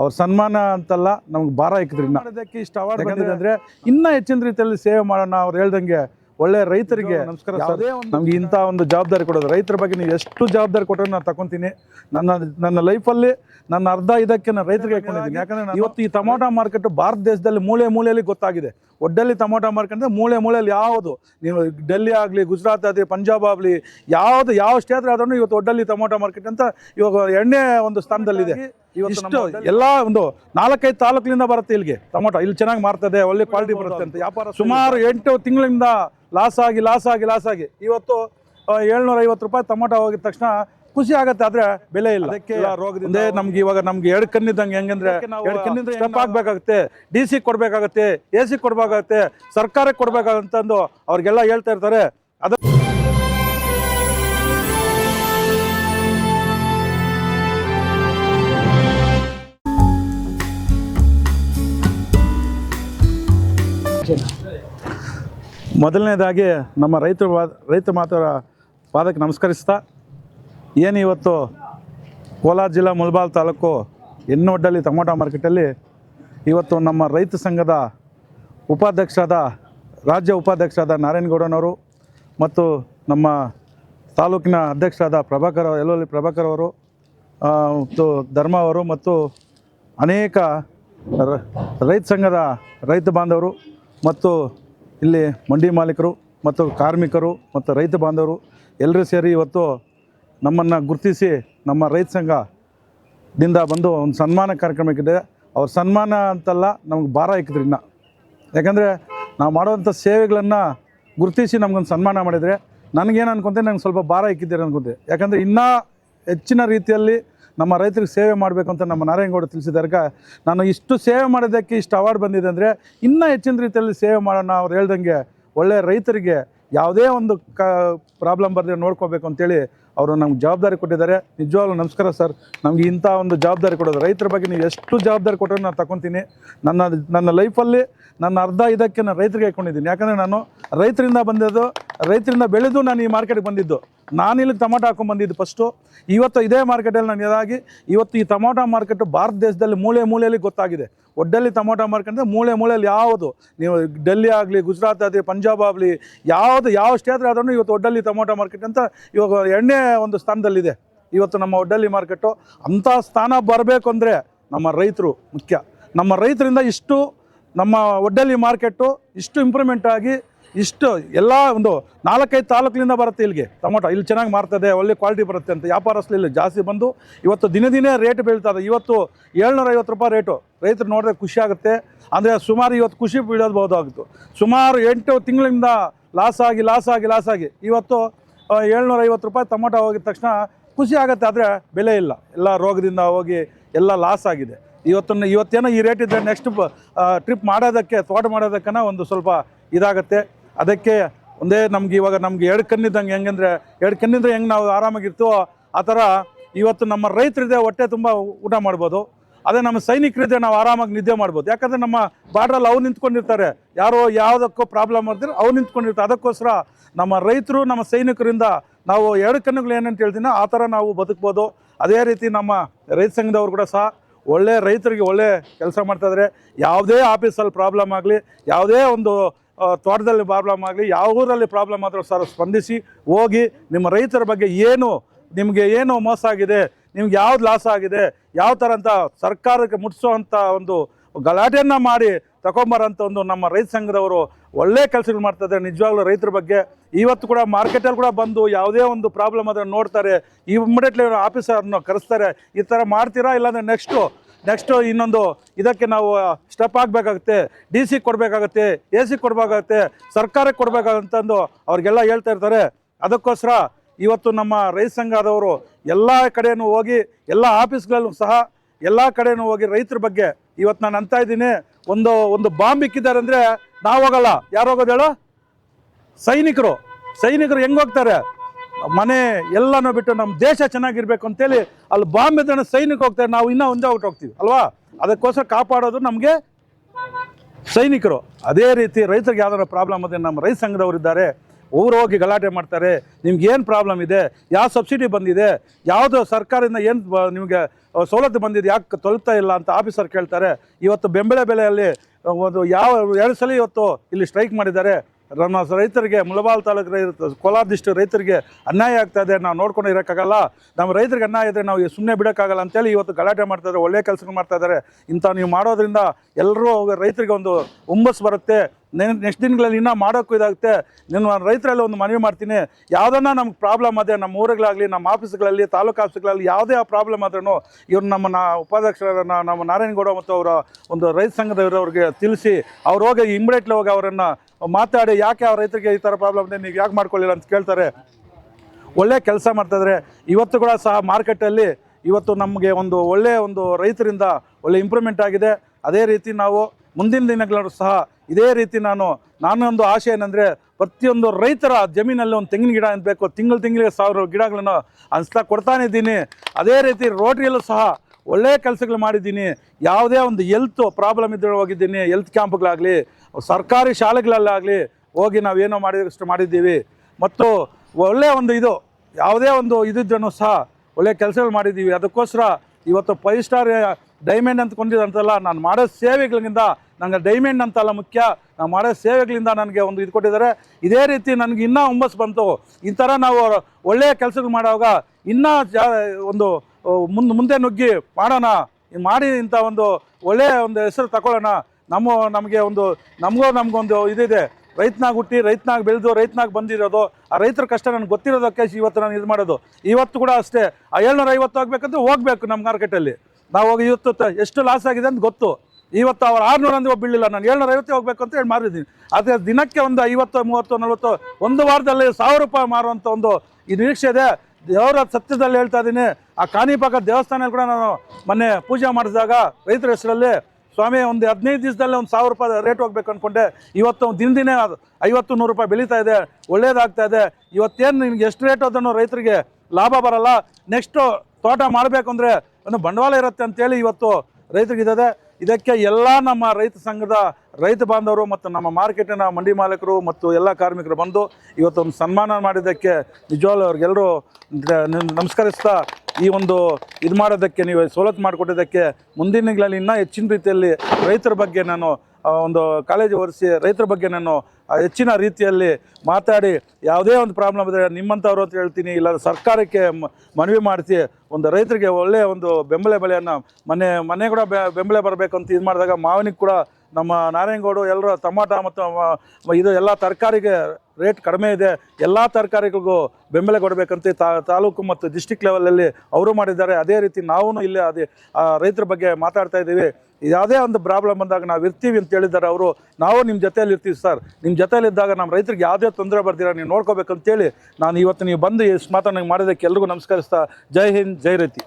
ಅವ್ರ ಸನ್ಮಾನ ಅಂತಲ್ಲ ನಮ್ಗೆ ಭಾರ ಇಕ್ಕಿದ್ರಿ ಮಾಡೋದಕ್ಕೆ ಇಷ್ಟ ಅವಾರ್ಡ್ ಬಂದಿದೆ ಅಂದ್ರೆ ಇನ್ನ ಹೆಚ್ಚಿನ ರೀತಿಯಲ್ಲಿ ಸೇವೆ ಮಾಡೋಣ ಅವ್ರು ಹೇಳ್ದಂಗೆ ಒಳ್ಳೆ ರೈತರಿಗೆ ನಮಸ್ಕಾರ ಯಾವುದೇ ನಮ್ಗೆ ಇಂಥ ಒಂದು ಜವಾಬ್ದಾರಿ ಕೊಡೋದು. ರೈತರ ಬಗ್ಗೆ ನೀವು ಎಷ್ಟು ಜವಾಬ್ದಾರಿ ಕೊಟ್ಟರೆ ನಾನು ತಗೊಂತೀನಿ ನನ್ನ ನನ್ನ ಲೈಫಲ್ಲಿ ನನ್ನ ಅರ್ಧ ಇದಕ್ಕೆ ನಾನು ರೈತರಿಗೆ ಹಾಕೊಂಡಿದ್ದೀನಿ ಯಾಕಂದ್ರೆ ಇವತ್ತು ಈ ಟೊಮೊಟೊ ಮಾರ್ಕೆಟ್ ಭಾರತ ದೇಶದಲ್ಲಿ ಮೂಳೆ ಮೂಲೆಯಲ್ಲಿ ಗೊತ್ತಾಗಿದೆ. ಒಡ್ಡಲ್ಲಿ ಟೊಮೊಟೊ ಮಾರ್ಕೆಟ್ ಅಂದ್ರೆ ಮೂಳೆ ಮೂಳೆಯಲ್ಲಿ ಯಾವುದು? ನೀವು ಡೆಲ್ಲಿ ಆಗಲಿ ಗುಜರಾತ್ ಆಗಲಿ ಪಂಜಾಬ್ ಆಗಲಿ ಯಾವುದು ಯಾವ ಸ್ಟೇಟ್ ಆದ್ರೂ ಇವತ್ತು ಒಡ್ಡಲ್ಲಿ ಟೊಮೊಟೊ ಮಾರ್ಕೆಟ್ ಅಂತ ಇವಾಗ ಎಣ್ಣೆ ಒಂದು ಸ್ಥಾನದಲ್ಲಿದೆ. ಇಷ್ಟು ಎಲ್ಲ ಒಂದು ನಾಲ್ಕೈದು ತಾಲೂಕಿನಿಂದ ಬರುತ್ತೆ ಇಲ್ಲಿಗೆ. ಟೊಮೊಟೊ ಇಲ್ಲಿ ಚೆನ್ನಾಗಿ ಮಾರ್ತದೆ ಒಳ್ಳೆ ಕ್ವಾಲಿಟಿ ಬರುತ್ತೆ ಅಂತ. ವ್ಯಾಪಾರ ಸುಮಾರು ಎಂಟು ತಿಂಗಳಿಂದ ಲಾಸ್ ಆಗಿ ಲಾಸ್ ಆಗಿ ಲಾಸ್ ಆಗಿ. ಇವತ್ತು ಏಳ್ನೂರ ಐವತ್ತು ರೂಪಾಯಿ ಟೊಮೊಟೊ ಹೋಗಿದ ತಕ್ಷಣ ಖುಷಿ ಆಗತ್ತೆ ಆದ್ರೆ ಬೆಲೆ ಇಲ್ಲ. ಅದಕ್ಕೆ ರೋಗದಿಂದ ನಮ್ಗೆ ಇವಾಗ ನಮ್ಗೆ ಎರಡು ಕಣ್ಣಿದ್ದಂಗೆ ಹೆಂಗಂದ್ರೆ ಎರಡು ಕಣ್ಣಿಂದ ಸ್ಟೆಪ್ ಆಗ್ಬೇಕಾಗುತ್ತೆ? ಡಿ ಸಿ ಕೊಡ್ಬೇಕಾಗತ್ತೆ ಎ ಸಿ ಕೊಡ್ಬೇಕಾಗತ್ತೆ ಸರ್ಕಾರಕ್ಕೆ ಕೊಡ್ಬೇಕಾಗಂತಂದು ಅವ್ರಿಗೆಲ್ಲ ಹೇಳ್ತಾ ಇರ್ತಾರೆ. ಅದ ಮೊದಲನೇದಾಗಿ ನಮ್ಮ ರೈತರ ವಾ- ರೈತ ಮಾತರ ಪಾದಕ್ಕೆ ನಮಸ್ಕರಿಸ್ತಾ, ಏನು ಇವತ್ತು ಕೋಲಾರ ಜಿಲ್ಲಾ ಮುಲ್ಬಾಲ್ ತಾಲೂಕು ಎನ್ನೊಡ್ಡಲ್ಲಿ ಟೊಮೊಟೊ ಮಾರ್ಕೆಟಲ್ಲಿ ಇವತ್ತು ನಮ್ಮ ರೈತ ಸಂಘದ ಉಪಾಧ್ಯಕ್ಷರಾದ, ರಾಜ್ಯ ಉಪಾಧ್ಯಕ್ಷರಾದ ನಾರಾಯಣಗೌಡನವರು ಮತ್ತು ನಮ್ಮ ತಾಲೂಕಿನ ಅಧ್ಯಕ್ಷರಾದ ಪ್ರಭಾಕರ್ ಎಲ್ಲೋಲಿ ಪ್ರಭಾಕರ್ ಅವರು ಮತ್ತು ಧರ್ಮ ಅವರು ಮತ್ತು ಅನೇಕ ರೈತ ಸಂಘದ ರೈತ ಬಾಂಧವರು ಮತ್ತು ಇಲ್ಲಿ ಮಂಡಿ ಮಾಲೀಕರು ಮತ್ತು ಕಾರ್ಮಿಕರು ಮತ್ತು ರೈತ ಬಾಂಧವರು ಎಲ್ಲರೂ ಸೇರಿ ಇವತ್ತು ನಮ್ಮನ್ನು ಗುರುತಿಸಿ ನಮ್ಮ ರೈತ ಸಂಘದಿಂದ ಬಂದು ಒಂದು ಸನ್ಮಾನ ಕಾರ್ಯಕ್ರಮಕ್ಕಿದೆ ಅವ್ರ ಸನ್ಮಾನ ಅಂತಲ್ಲ ನಮ್ಗೆ ಭಾರ ಇಕ್ಕಿದ್ರಿ ಇನ್ನು. ಯಾಕಂದರೆ ನಾವು ಮಾಡುವಂಥ ಸೇವೆಗಳನ್ನು ಗುರುತಿಸಿ ನಮ್ಗೊಂದು ಸನ್ಮಾನ ಮಾಡಿದರೆ ನನಗೇನು ಅನ್ಕೊಂತೆ ನಂಗೆ ಸ್ವಲ್ಪ ಭಾರ ಇಕ್ಕಿದ್ದೀರ ಅನ್ಕೊಂತೆ ಯಾಕಂದರೆ ಇನ್ನೂ ಹೆಚ್ಚಿನ ರೀತಿಯಲ್ಲಿ ನಮ್ಮ ರೈತರಿಗೆ ಸೇವೆ ಮಾಡಬೇಕು ಅಂತ ನಮ್ಮ ನಾರಾಯಣಗೌಡ ತಿಳಿಸಿದಾಗ ನಾನು ಇಷ್ಟು ಸೇವೆ ಮಾಡೋದಕ್ಕೆ ಇಷ್ಟು ಅವಾರ್ಡ್ ಬಂದಿದೆ ಅಂದರೆ ಇನ್ನೂ ಹೆಚ್ಚಿನ ರೀತಿಯಲ್ಲಿ ಸೇವೆ ಮಾಡೋಣ ಅವ್ರು ಹೇಳ್ದಂಗೆ ಒಳ್ಳೆ ರೈತರಿಗೆ ಯಾವುದೇ ಒಂದು ಕ ಪ್ರಾಬ್ಲಮ್ ಬರದೆ ನೋಡ್ಕೋಬೇಕು ಅಂತೇಳಿ ಅವರು ನಮ್ಗೆ ಜವಾಬ್ದಾರಿ ಕೊಟ್ಟಿದ್ದಾರೆ. ನಿಜವಾಗ್ಲೂ ನಮಸ್ಕಾರ ಸರ್. ನಮಗೆ ಇಂಥ ಒಂದು ಜವಾಬ್ದಾರಿ ಕೊಡೋದು. ರೈತರ ಬಗ್ಗೆ ನೀವು ಎಷ್ಟು ಜವಾಬ್ದಾರಿ ಕೊಟ್ಟರೆ ನಾನು ತಗೊತೀನಿ ನನ್ನ ನನ್ನ ಲೈಫಲ್ಲಿ ನನ್ನ ಅರ್ಧ ಇದಕ್ಕೆ ನಾನು ರೈತರಿಗೆ ಹಾಕ್ಕೊಂಡಿದ್ದೀನಿ ಯಾಕಂದರೆ ನಾನು ರೈತರಿಂದ ಬಂದಿದ್ದು ರೈತರಿಂದ ಬೆಳೆದು ನಾನು ಈ ಮಾರ್ಕೆಟ್ಗೆ ಬಂದಿದ್ದು. ನಾನು ಇಲ್ಲಿ ಟೊಮಾಟೊ ಹಾಕೊಂಡು ಬಂದಿದ್ದು ಫಸ್ಟು ಇವತ್ತು ಇದೇ ಮಾರ್ಕೆಟಲ್ಲಿ ನಾನು ಇದಾಗಿ, ಇವತ್ತು ಈ ಟೊಮಾಟೊ ಮಾರ್ಕೆಟು ಭಾರತ ದೇಶದಲ್ಲಿ ಮೂಲೆ ಮೂಲೆಯಲ್ಲಿ ಗೊತ್ತಾಗಿದೆ. ಒಡ್ಡಲ್ಲಿ ಟೊಮಾಟೊ ಮಾರ್ಕೆಟ್ ಅಂದರೆ ಮೂಳೆ ಮೂಳೆಯಲ್ಲಿ ಯಾವುದು? ನೀವು ಡೆಲ್ಲಿ ಆಗಲಿ, ಗುಜರಾತ್ ಆಗಲಿ, ಪಂಜಾಬ್ ಆಗಲಿ, ಯಾವುದು, ಯಾವ ಸ್ಟೇಟ್ ಆದ್ರೂ ಇವತ್ತು ಒಡ್ಡಲ್ಲಿ ಟೊಮಾಟೊ ಮಾರ್ಕೆಟ್ ಅಂತ ಇವಾಗ ಎಣ್ಣೆ ಒಂದು ಸ್ಥಾನದಲ್ಲಿದೆ. ಇವತ್ತು ನಮ್ಮ ಒಡ್ಡಲ್ಲಿ ಮಾರ್ಕೆಟು ಅಂಥ ಸ್ಥಾನ ಬರಬೇಕು ಅಂದರೆ ನಮ್ಮ ರೈತರು ಮುಖ್ಯ. ನಮ್ಮ ರೈತರಿಂದ ಇಷ್ಟು, ನಮ್ಮ ಒಡ್ಡಲ್ಲಿ ಮಾರ್ಕೆಟು ಇಷ್ಟು ಇಂಪ್ರೂವ್ಮೆಂಟ್ ಆಗಿ ಇಷ್ಟು ಎಲ್ಲ ಒಂದು ನಾಲ್ಕೈದು ತಾಲೂಕಿನಿಂದ ಬರುತ್ತೆ ಇಲ್ಲಿಗೆ. ಟೊಮೊಟೊ ಇಲ್ಲಿ ಚೆನ್ನಾಗಿ ಮಾರ್ತದೆ, ಒಳ್ಳೆ ಕ್ವಾಲಿಟಿ ಬರುತ್ತೆ ಅಂತ ವ್ಯಾಪಾರಸ್ಥರು ಇಲ್ಲಿ ಜಾಸ್ತಿ ಬಂದು ಇವತ್ತು ದಿನ ದಿನೇ ರೇಟ್ ಬೀಳ್ತದೆ ಇವತ್ತು ಏಳ್ನೂರ ಐವತ್ತು ರೂಪಾಯಿ ರೇಟು ರೈತರು ನೋಡಿದ್ರೆ ಖುಷಿ ಆಗುತ್ತೆ. ಅಂದರೆ ಸುಮಾರು ಇವತ್ತು ಖುಷಿ ಬೀಳೋದ್ಬೋದಾಗಿತ್ತು ಸುಮಾರು ಎಂಟು ತಿಂಗಳಿಂದ ಲಾಸ್ ಆಗಿ ಲಾಸ್ ಆಗಿ ಲಾಸ್ ಆಗಿ. ಇವತ್ತು ಏಳ್ನೂರ ಐವತ್ತು ರೂಪಾಯಿ ಟೊಮೊಟೊ ಹೋಗಿದ ತಕ್ಷಣ ಖುಷಿ ಆಗುತ್ತೆ, ಆದರೆ ಬೆಲೆ ಇಲ್ಲ. ಎಲ್ಲ ರೋಗದಿಂದ ಹೋಗಿ ಎಲ್ಲ ಲಾಸ್ ಆಗಿದೆ. ಇವತ್ತನ್ನು ಇವತ್ತೇನೋ ಈ ರೇಟ್ ಇದ್ದರೆ ನೆಕ್ಸ್ಟ್ ಟ್ರಿಪ್ ಮಾಡೋದಕ್ಕೆ, ತೋಟ ಮಾಡೋದಕ್ಕನ ಒಂದು ಸ್ವಲ್ಪ ಇದಾಗುತ್ತೆ. ಅದಕ್ಕೆ ಒಂದೇ ನಮ್ಗೆ ಇವಾಗ ನಮ್ಗೆ ಎರಡು ಕಣ್ಣಿದ್ದಂಗೆ ಹೆಂಗಂದ್ರೆ, ಎರಡು ಕಣ್ಣಿದ್ರೆ ಹೆಂಗೆ ನಾವು ಆರಾಮಾಗಿರ್ತೀವೋ ಆ ಥರ ಇವತ್ತು ನಮ್ಮ ರೈತರಿದೆ ಹೊಟ್ಟೆ ತುಂಬ ಊಟ ಮಾಡ್ಬೋದು. ಅದೇ ನಮ್ಮ ಸೈನಿಕರಿದೆ ನಾವು ಆರಾಮಾಗಿ ನಿದ್ದೆ ಮಾಡ್ಬೋದು. ಯಾಕಂದರೆ ನಮ್ಮ ಬಾರ್ಡ್ರಲ್ಲಿ ಅವ್ರು ನಿಂತ್ಕೊಂಡಿರ್ತಾರೆ. ಯಾರೋ ಯಾವುದಕ್ಕೋ ಪ್ರಾಬ್ಲಮ್ ಮಾಡಿದ್ರೆ ಅವ್ರು ನಿಂತ್ಕೊಂಡಿರ್ತಾರೆ. ಅದಕ್ಕೋಸ್ಕರ ನಮ್ಮ ರೈತರು, ನಮ್ಮ ಸೈನಿಕರಿಂದ ನಾವು ಎರಡು ಕಣ್ಣುಗಳು ಏನಂತ ಹೇಳ್ತೀನೋ ಆ ಥರ ನಾವು ಬದುಕ್ಬೋದು. ಅದೇ ರೀತಿ ನಮ್ಮ ರೈತ ಸಂಘದವ್ರು ಕೂಡ ಸಹ ಒಳ್ಳೆ ರೈತರಿಗೆ ಒಳ್ಳೆ ಕೆಲಸ ಮಾಡ್ತಾಯಿದ್ದಾರೆ ಯಾವುದೇ ಆಫೀಸಲ್ಲಿ ಪ್ರಾಬ್ಲಮ್ ಆಗಲಿ, ಯಾವುದೇ ಒಂದು ತೋಟದಲ್ಲಿ ಪ್ರಾಬ್ಲಮ್ ಆಗಲಿ, ಯಾವ ಊರಲ್ಲಿ ಪ್ರಾಬ್ಲಮ್ ಆದರೂ ಸರ್ ಸ್ಪಂದಿಸಿ ಹೋಗಿ ನಿಮ್ಮ ರೈತರ ಬಗ್ಗೆ ಏನು, ನಿಮಗೆ ಏನು ಮೋಸ ಆಗಿದೆ, ನಿಮ್ಗೆ ಯಾವ್ದು ಲಾಸ್ ಆಗಿದೆ, ಯಾವ ಥರ ಅಂತ ಸರ್ಕಾರಕ್ಕೆ ಮುಟ್ಟಿಸೋವಂಥ ಒಂದು ಗಲಾಟೆಯನ್ನು ಮಾಡಿ ತಗೊಂಬರೋಂಥ ಒಂದು ನಮ್ಮ ರೈತ ಸಂಘದವರು ಒಳ್ಳೆ ಕೆಲಸಗಳು ಮಾಡ್ತಾರೆ ನಿಜವಾಗ್ಲೂ ರೈತರ ಬಗ್ಗೆ ಇವತ್ತು ಕೂಡ ಮಾರ್ಕೆಟಲ್ಲಿ ಕೂಡ ಬಂದು ಯಾವುದೇ ಒಂದು ಪ್ರಾಬ್ಲಮ್ ಆದರೆ ನೋಡ್ತಾರೆ. ಇಮ್ಮಿಡಿಯೇಟ್ಲಿ ಆಫೀಸರ್ನ ಕರೆಸ್ತಾರೆ. ಈ ಥರ ಮಾಡ್ತೀರಾ? ಇಲ್ಲಾಂದರೆ ನೆಕ್ಸ್ಟು ನೆಕ್ಸ್ಟು ಇನ್ನೊಂದು, ಇದಕ್ಕೆ ನಾವು ಸ್ಟೆಪ್ ಆಗಬೇಕಾಗುತ್ತೆ. ಡಿ ಸಿ ಕೊಡಬೇಕಾಗತ್ತೆ ಎ ಸಿ ಕೊಡಬೇಕಾಗತ್ತೆ ಸರ್ಕಾರಕ್ಕೆ ಕೊಡಬೇಕಾಗಂತಂದು ಅವ್ರಿಗೆಲ್ಲ ಹೇಳ್ತಾ ಇರ್ತಾರೆ. ಅದಕ್ಕೋಸ್ಕರ ಇವತ್ತು ನಮ್ಮ ರೈತ ಸಂಘದವರು ಎಲ್ಲ ಕಡೆಯೂ ಹೋಗಿ, ಎಲ್ಲ ಆಫೀಸ್ಗಳಲ್ಲೂ ಸಹ ಎಲ್ಲ ಕಡೆಯೂ ಹೋಗಿ ರೈತರ ಬಗ್ಗೆ ಇವತ್ತು ನಾನು ಅಂತ ಇದ್ದೀನಿ. ಒಂದು ಒಂದು ಬಾಂಬ್ ಇಕ್ಕಿದ್ದಾರೆ ಅಂದರೆ ನಾವು ಹೋಗಲ್ಲ. ಯಾರು ಹೋಗೋದು ಹೇಳೋ? ಸೈನಿಕರು. ಸೈನಿಕರು ಹೆಂಗೆ ಹೋಗ್ತಾರೆ? ಮನೆ ಎಲ್ಲನೂ ಬಿಟ್ಟು ನಮ್ಮ ದೇಶ ಚೆನ್ನಾಗಿರ್ಬೇಕು ಅಂತೇಳಿ ಅಲ್ಲಿ ಬಾಂಬೆ ತನ ಸೈನಿಕ ಹೋಗ್ತಾರೆ, ನಾವು ಇನ್ನೂ ಒಂದೇ ಔಟ್ ಹೋಗ್ತೀವಿ, ಅಲ್ವಾ? ಅದಕ್ಕೋಸ್ಕರ ಕಾಪಾಡೋದು ನಮಗೆ ಸೈನಿಕರು. ಅದೇ ರೀತಿ ರೈತರಿಗೆ ಯಾವ್ದಾರ ಪ್ರಾಬ್ಲಮ್ ಅದೇ ನಮ್ಮ ರೈತ ಸಂಘದವರು ಇದ್ದಾರೆ, ಊರು ಹೋಗಿ ಗಲಾಟೆ ಮಾಡ್ತಾರೆ, ನಿಮ್ಗೆ ಏನು ಪ್ರಾಬ್ಲಮ್ ಇದೆ, ಯಾವ ಸಬ್ಸಿಡಿ ಬಂದಿದೆ, ಯಾವುದು ಸರ್ಕಾರದಿಂದ ಏನು ನಿಮಗೆ ಸವಲತ್ತು ಬಂದಿದೆ, ಯಾಕೆ ತೊಲ್ತಾ ಇಲ್ಲ ಅಂತ ಆಫೀಸರ್ ಕೇಳ್ತಾರೆ. ಇವತ್ತು ಬೆಂಬಲ ಬೆಲೆಯಲ್ಲಿ ಒಂದು ಯಾವ, ಎರಡು ಸಲ ಇವತ್ತು ಇಲ್ಲಿ ಸ್ಟ್ರೈಕ್ ಮಾಡಿದ್ದಾರೆ. ನಮ್ಮ ರೈತರಿಗೆ ಮುಳಬಾಲ್ ತಾಲೂಕು ರೈತ ಕೋಲಾರದಿಷ್ಟು ರೈತರಿಗೆ ಅನ್ಯಾಯ ಆಗ್ತಾ ಇದೆ, ನಾವು ನೋಡ್ಕೊಂಡು ಇರೋಕ್ಕಾಗಲ್ಲ. ನಮ್ಮ ರೈತರಿಗೆ ಅನ್ಯಾಯ ಇದ್ದರೆ ನಾವು ಸುಮ್ಮನೆ ಬಿಡೋಕ್ಕಾಗಲ್ಲ ಅಂತೇಳಿ ಇವತ್ತು ಗಲಾಟೆ ಮಾಡ್ತಾ ಇದ್ದಾರೆ, ಒಳ್ಳೆ ಕೆಲಸ ಮಾಡ್ತಾ ಇದ್ದಾರೆ. ಇಂಥ ನೀವು ಮಾಡೋದ್ರಿಂದ ಎಲ್ಲರೂ ರೈತರಿಗೆ ಒಂದು ಹುಮ್ಮಸ್ಸು ಬರುತ್ತೆ. ನೆಕ್ಸ್ಟ್ ದಿನಗಳಲ್ಲಿ ಇನ್ನೂ ಮಾಡೋಕ್ಕೂ ಇದಾಗುತ್ತೆ. ನಿಮ್ಮ ರೈತರಲ್ಲಿ ಒಂದು ಮನವಿ ಮಾಡ್ತೀನಿ. ಯಾವುದನ್ನ ನಮ್ಗೆ ಪ್ರಾಬ್ಲಮ್ ಅದೇ ನಮ್ಮ ಊರುಗಳಾಗಲಿ, ನಮ್ಮ ಆಫೀಸ್ಗಳಲ್ಲಿ, ತಾಲೂಕು ಆಫೀಸ್ಗಳಲ್ಲಿ ಯಾವುದೇ ಆ ಪ್ರಾಬ್ಲಮ್ ಆದ್ರೂ ಇವ್ರು ನಮ್ಮ ನಾ ಉಪಾಧ್ಯಕ್ಷರನ್ನ ನಮ್ಮ ನಾರಾಯಣಗೌಡ ಮತ್ತು ಅವರ ಒಂದು ರೈತ ಸಂಘದವರವ್ರಿಗೆ ತಿಳಿಸಿ, ಅವ್ರು ಹೋಗಿ ಇಮ್ಮಿಡಿಯೇಟ್ಲಿ ಹೋಗಿ ಅವರನ್ನು ಮಾತಾಡಿ, ಯಾಕೆ ಆ ರೈತರಿಗೆ ಈ ಥರ ಪ್ರಾಬ್ಲಮ್ ಇದೆ, ನೀವು ಯಾಕೆ ಮಾಡ್ಕೊಳ್ಳಿಲ್ಲ ಅಂತ ಕೇಳ್ತಾರೆ. ಒಳ್ಳೆ ಕೆಲಸ ಮಾಡ್ತಾಯಿದ್ರೆ ಇವತ್ತು ಕೂಡ ಸಹ ಮಾರ್ಕೆಟಲ್ಲಿ ಇವತ್ತು ನಮಗೆ ಒಂದು ಒಳ್ಳೆಯ ಒಂದು ರೈತರಿಂದ ಒಳ್ಳೆ ಇಂಪ್ರೂವ್ಮೆಂಟ್ ಆಗಿದೆ. ಅದೇ ರೀತಿ ನಾವು ಮುಂದಿನ ದಿನಗಳಲ್ಲೂ ಸಹ ಇದೇ ರೀತಿ ನಾನು ನಾನೊಂದು ಆಶೆ ಏನಂದರೆ ಪ್ರತಿಯೊಂದು ರೈತರ ಜಮೀನಲ್ಲಿ ಒಂದು ತೆಂಗಿನ ಗಿಡ ಅನ್ಬೇಕು ತಿಂಗಳು ತಿಂಗಳಿಗೆ ಸಾವಿರ ಗಿಡಗಳನ್ನು ಅನಿಸ್ತಾ ಕೊಡ್ತಾನೆ ಇದ್ದೀನಿ. ಅದೇ ರೀತಿ ರೋಟ್ರಿಯಲ್ಲೂ ಸಹ ಒಳ್ಳೆಯ ಕೆಲಸಗಳು ಮಾಡಿದ್ದೀನಿ. ಯಾವುದೇ ಒಂದು ಎಲ್ತ್ ಪ್ರಾಬ್ಲಮ್ ಇದ್ದರೆ ಹೋಗಿದ್ದೀನಿ. ಎಲ್ತ್ ಕ್ಯಾಂಪ್ಗಳಾಗಲಿ, ಸರ್ಕಾರಿ ಶಾಲೆಗಳಲ್ಲಾಗಲಿ ಹೋಗಿ ನಾವೇನೋ ಮಾಡಿದಷ್ಟು ಮಾಡಿದ್ದೀವಿ. ಮತ್ತು ಒಳ್ಳೆಯ ಒಂದು ಇದು, ಯಾವುದೇ ಒಂದು ಇದಿದ್ರೂ ಸಹ ಒಳ್ಳೆಯ ಕೆಲಸಗಳು ಮಾಡಿದ್ದೀವಿ. ಅದಕ್ಕೋಸ್ಕರ ಇವತ್ತು ಫೈವ್ ಸ್ಟಾರ್ ಡೈಮಂಡ್ ಅಂತ ಕೊಂಡಿದಂತಲ್ಲ ನಾನು ಮಾಡೋ ಸೇವೆಗಳಿಂದ ನನಗೆ ಡೈಮಂಡ್ ಅಂತಲ್ಲ ಮುಖ್ಯ. ನಾನು ಮಾಡೋ ಸೇವೆಗಳಿಂದ ನನಗೆ ಒಂದು ಇದು ಕೊಟ್ಟಿದ್ದಾರೆ. ಇದೇ ರೀತಿ ನನಗೆ ಇನ್ನೂ ಹುಮ್ಮಸ್ಸು ಬಂತು. ಈ ಥರ ನಾವು ಒಳ್ಳೆಯ ಕೆಲಸಗಳು ಮಾಡುವಾಗ ಇನ್ನೂ ಜಾ ಒಂದು ಮುಂದೆ ಮುಂದೆ ನುಗ್ಗಿ ಮಾಡೋಣ. ಮಾಡಿ ಇಂಥ ಒಂದು ಒಳ್ಳೆಯ ಒಂದು ಹೆಸರು ತಗೊಳ್ಳೋಣ ನಮ್ಮ, ನಮಗೆ ಒಂದು, ನಮಗೂ ನಮಗೊಂದು ಇದಿದೆ. ರೈತನಾಗ ಹುಟ್ಟಿ, ರೈತನಾಗ ಬೆಳೆದು, ರೈತನಾಗ ಬಂದಿರೋದು. ಆ ರೈತರ ಕಷ್ಟ ನನಗೆ ಗೊತ್ತಿರೋದಕ್ಕೆ ಇವತ್ತು ನಾನು ಇದು ಮಾಡೋದು. ಇವತ್ತು ಕೂಡ ಅಷ್ಟೇ. ಆ ಏಳ್ನೂರ ಐವತ್ತು ಹೋಗ್ಬೇಕಂದ್ರೆ ಹೋಗ್ಬೇಕು ನಮ್ಮ ಮಾರ್ಕೆಟಲ್ಲಿ. ನಾವು ಹೋಗಿ ಇವತ್ತು ಎಷ್ಟು ಲಾಸ್ ಆಗಿದೆ ಅಂತ ಗೊತ್ತು. ಇವತ್ತು ಅವ್ರು ಆರ್ನೂರ ಅಂದ್ರೆ ಬೀಳಿಲ್ಲ ನಾನು ಏಳ್ನೂರ ಐವತ್ತೇ ಹೋಗ್ಬೇಕು ಅಂತ ಹೇಳಿ ಮಾರಿದ್ದೀನಿ. ಅದೇ ದಿನಕ್ಕೆ ಒಂದು ಐವತ್ತು, ಮೂವತ್ತು, ನಲ್ವತ್ತು, ಒಂದು ವಾರದಲ್ಲಿ ಸಾವಿರ ರೂಪಾಯಿ ಮಾರುವಂಥ ಒಂದು ಈ ನಿರೀಕ್ಷೆ ಇದೆ. ದೇವರ ಸತ್ಯದಲ್ಲಿ ಹೇಳ್ತಾ ಇದ್ದೀನಿ. ಆ ಕಾಣಿಪಾಕ ದೇವಸ್ಥಾನ ಕೂಡ ನಾನು ಮೊನ್ನೆ ಪೂಜೆ ಮಾಡಿದಾಗ ರೈತರ ಹೆಸರಲ್ಲಿ ಸ್ವಾಮಿ ಒಂದು ಹದಿನೈದು ದಿವಸದಲ್ಲೇ ಒಂದು ಸಾವಿರ ರೂಪಾಯಿ ರೇಟ್ ಹೋಗ್ಬೇಕು ಅಂದ್ಕೊಂಡೆ ಇವತ್ತು ದಿನ ದಿನೇ ಐವತ್ತು, ನೂರು ರೂಪಾಯಿ ಬೆಳೀತಾ ಇದೆ. ಒಳ್ಳೇದಾಗ್ತಾ ಇದೆ. ಇವತ್ತೇನು ನಿಮ್ಗೆ ಎಷ್ಟು ರೇಟ್ ಅದನ್ನು ರೈತರಿಗೆ ಲಾಭ ಬರಲ್ಲ. ನೆಕ್ಸ್ಟು ತೋಟ ಮಾಡಬೇಕು ಅಂದರೆ ಒಂದು ಬಂಡವಾಳ ಇರುತ್ತೆ ಅಂತೇಳಿ ಇವತ್ತು ರೈತರಿಗಿದೆ ಇದಕ್ಕೆ ಎಲ್ಲ ನಮ್ಮ ರೈತ ಸಂಘದ ರೈತ ಬಾಂಧವರು ಮತ್ತು ನಮ್ಮ ಮಾರ್ಕೆಟಿನ ಮಂಡಿ ಮಾಲೀಕರು ಮತ್ತು ಎಲ್ಲ ಕಾರ್ಮಿಕರು ಬಂದು ಇವತ್ತೊಂದು ಸನ್ಮಾನ ಮಾಡಿದ್ದಕ್ಕೆ ನಿಜವಾಗ್ಲೂ ಅವ್ರಿಗೆಲ್ಲರೂ ನಮಸ್ಕರಿಸ್ತಾ ಈ ಒಂದು ಇದು ಮಾಡೋದಕ್ಕೆ ನೀವು ಸವಲತ್ತು ಮಾಡಿಕೊಟ್ಟಿದ್ದಕ್ಕೆ ಮುಂದಿನಗಳಲ್ಲಿ ದಿನಗಳಲ್ಲಿ ಇನ್ನೂ ಹೆಚ್ಚಿನ ರೀತಿಯಲ್ಲಿ ರೈತರ ಬಗ್ಗೆ ನಾನು ಒಂದು ಕಾಲೇಜ್ ಒರೆಸಿ ರೈತರ ಬಗ್ಗೆ ನಾನು ಹೆಚ್ಚಿನ ರೀತಿಯಲ್ಲಿ ಮಾತಾಡಿ, ಯಾವುದೇ ಒಂದು ಪ್ರಾಬ್ಲಮ್ ಇದ್ದರೆ ನಿಮ್ಮಂಥವ್ರು ಅಂತ ಹೇಳ್ತೀನಿ, ಇಲ್ಲ ಸರ್ಕಾರಕ್ಕೆ ಮನವಿ ಮಾಡಿಸಿ, ಒಂದು ರೈತರಿಗೆ ಒಳ್ಳೆಯ ಒಂದು ಬೆಂಬಲ ಬೆಲೆಯನ್ನು ಮನೆ ಮನೆ ಕೂಡ ಬೆಂಬಲ ಬರಬೇಕು ಅಂತ ಇದು ಮಾಡಿದಾಗ ಮಾವಿನಿಗೆ ಕೂಡ ನಮ್ಮ ನಾರಾಯಣಗೌಡು ಎಲ್ಲರೂ ಟಮಾಟ ಮತ್ತು ಇದು ಎಲ್ಲ ತರಕಾರಿಗೆ ರೇಟ್ ಕಡಿಮೆ ಇದೆ, ಎಲ್ಲ ತರಕಾರಿಗಳಿಗೂ ಬೆಂಬಲ ಕೊಡಬೇಕಂತ ತಾಲೂಕು ಮತ್ತು ಡಿಸ್ಟಿಕ್ ಲೆವೆಲಲ್ಲಿ ಅವರು ಮಾಡಿದ್ದಾರೆ. ಅದೇ ರೀತಿ ನಾವು ಇಲ್ಲಿ ಅದೇ ರೈತರ ಬಗ್ಗೆ ಮಾತಾಡ್ತಾ ಇದ್ದೀವಿ. ಯಾವುದೇ ಒಂದು ಪ್ರಾಬ್ಲಮ್ ಬಂದಾಗ ನಾವು ಇರ್ತೀವಿ ಅಂತ ಹೇಳಿದ್ದಾರೆ ಅವರು, ನಾವು ನಿಮ್ಮ ಜೊತೆಯಲ್ಲಿ ಇರ್ತೀವಿ ಸರ್. ನಿಮ್ಮ ಜೊತೆಯಲ್ಲಿದ್ದಾಗ ನಮ್ಮ ರೈತರಿಗೆ ಯಾವುದೇ ತೊಂದರೆ ಬರ್ತೀರಾ ನೀವು ನೋಡ್ಕೋಬೇಕಂತೇಳಿ ನಾನು ಇವತ್ತು ನೀವು ಬಂದು ಎಷ್ಟು ಮಾತನ್ನು ಮಾಡಿದ್ದಕ್ಕೆ ಎಲ್ರಿಗೂ ನಮಸ್ಕರಿಸ್ತಾ, ಜೈ ಹಿಂದ್, ಜೈ ರೈತಿ.